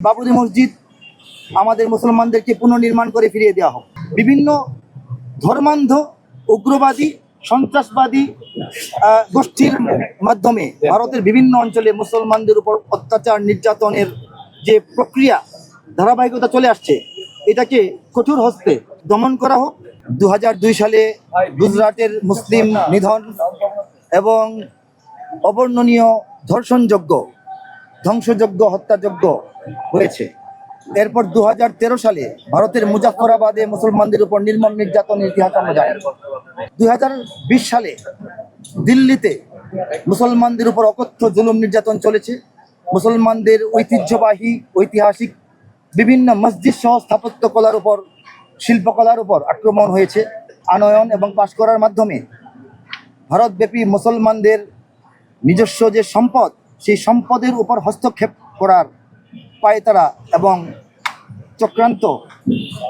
বাবরি মসজিদ আমাদের মুসলমানদেরকে পুনর্নির্মাণ করে ফিরিয়ে দেওয়া হোক। বিভিন্ন ধর্মান্ধ, উগ্রবাদী, সন্ত্রাসবাদী গোষ্ঠীর মাধ্যমে ভারতের বিভিন্ন অঞ্চলে মুসলমানদের উপর অত্যাচার, নির্যাতনের যে প্রক্রিয়া, ধারাবাহিকতা চলে আসছে, এটাকে কঠোর হস্তে দমন করা হোক। দু সালে গুজরাটের মুসলিম নিধন এবং অবর্ণনীয় ধর্ষণযোগ্য ধ্বংসযজ্ঞ, হত্যাযজ্ঞ হয়েছে। এরপর দু হাজার তেরো সালে ভারতের মুজাফরাবাদে মুসলমানদের উপর নির্মম নির্যাতনের ইতিহাস আমরা জানি। দুই সালে দিল্লিতে মুসলমানদের উপর অকথ্য জুলুম নির্যাতন চলেছে। মুসলমানদের ঐতিহ্যবাহী, ঐতিহাসিক বিভিন্ন মসজিদ সহ স্থাপত্য কলার উপর, শিল্পকলার উপর আক্রমণ হয়েছে। আনয়ন এবং পাশ করার মাধ্যমে ভারতব্যাপী মুসলমানদের নিজস্ব যে সম্পদ সেই সম্পদের উপর হস্তক্ষেপ করার পায়তারা এবং চক্রান্ত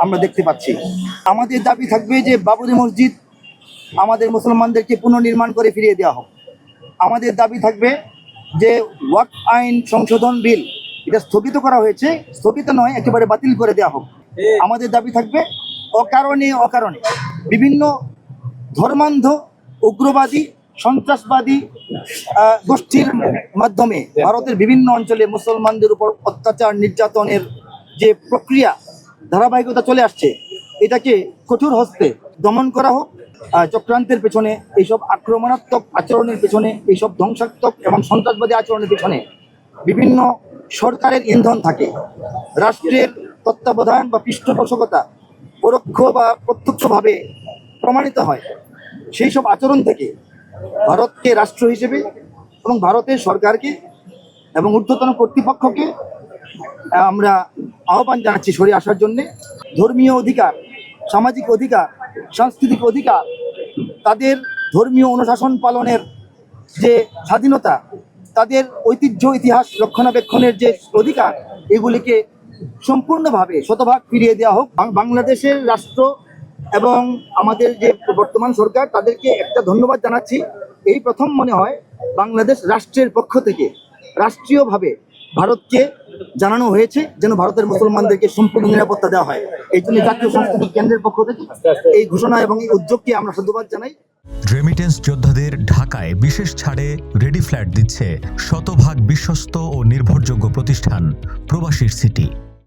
আমরা দেখতে পাচ্ছি। আমাদের দাবি থাকবে যে বাবরি মসজিদ আমাদের মুসলমানদেরকে পুনর্নির্মাণ করে ফিরিয়ে দেওয়া হোক। আমাদের দাবি থাকবে যে ওয়াক আইন সংশোধন বিল এটা স্থগিত করা হয়েছে, স্থগিত নয়, একেবারে বাতিল করে দেওয়া হোক। আমাদের দাবি থাকবে অকারণে অকারণে। বিভিন্ন ধর্মান্ধ উগ্রবাদী সন্ত্রাসবাদী গোষ্ঠীর মাধ্যমে ভারতের বিভিন্ন অঞ্চলে মুসলমানদের উপর অত্যাচার নির্যাতনের যে প্রক্রিয়া ধারাবাহিকতা চলে আসছে এটাকে কঠোর হস্তে দমন করা হোক চক্রান্তের পেছনে এইসব আক্রমণাত্মক আচরণের পেছনে এইসব ধ্বংসাত্মক এবং সন্ত্রাসবাদী আচরণের পেছনে বিভিন্ন সরকারের ইন্ধন থাকে। রাষ্ট্রের তত্ত্বাবধান বা পৃষ্ঠপোষকতা পরোক্ষ বা প্রত্যক্ষভাবে প্রমাণিত হয়। সেই সব আচরণ থেকে ভারতকে রাষ্ট্র হিসেবে এবং ভারতের সরকারকে এবং ঊর্ধ্বতন কর্তৃপক্ষকে আমরা আহ্বান জানাচ্ছি সরে আসার জন্যে। ধর্মীয় অধিকার, সামাজিক অধিকার, সাংস্কৃতিক অধিকার, তাদের ধর্মীয় অনুশাসন পালনের যে স্বাধীনতা, তাদের ঐতিহ্য, ইতিহাস, রক্ষণাবেক্ষণের যে অধিকার, এগুলিকে সম্পূর্ণভাবে শতভাগ ফিরিয়ে দেওয়া হোক। বাংলাদেশের রাষ্ট্র এবং আমাদের যে বর্তমান সরকার, তাদেরকে একটা ধন্যবাদ জানাচ্ছি। এই প্রথম মনে হয় বাংলাদেশ রাষ্ট্রের পক্ষ থেকে রাষ্ট্রীয়ভাবে ভারতকে জানানো হয়েছে, যেন ভারতের মুসলমানদেরকে সম্পূর্ণ নিরাপত্তা দেওয়া হয়। এই জন্য জাতীয় সংস্কৃতি কেন্দ্রের পক্ষ থেকে এই ঘোষণা এবং এই উদ্যোগকে আমরা সাধুবাদ জানাই। রেমিটেন্স যোদ্ধাদের ঢাকায় বিশেষ ছাড়ে রেডি ফ্ল্যাট দিচ্ছে শতভাগ বিশ্বস্ত ও নির্ভরযোগ্য প্রতিষ্ঠান প্রবাসীর সিটি।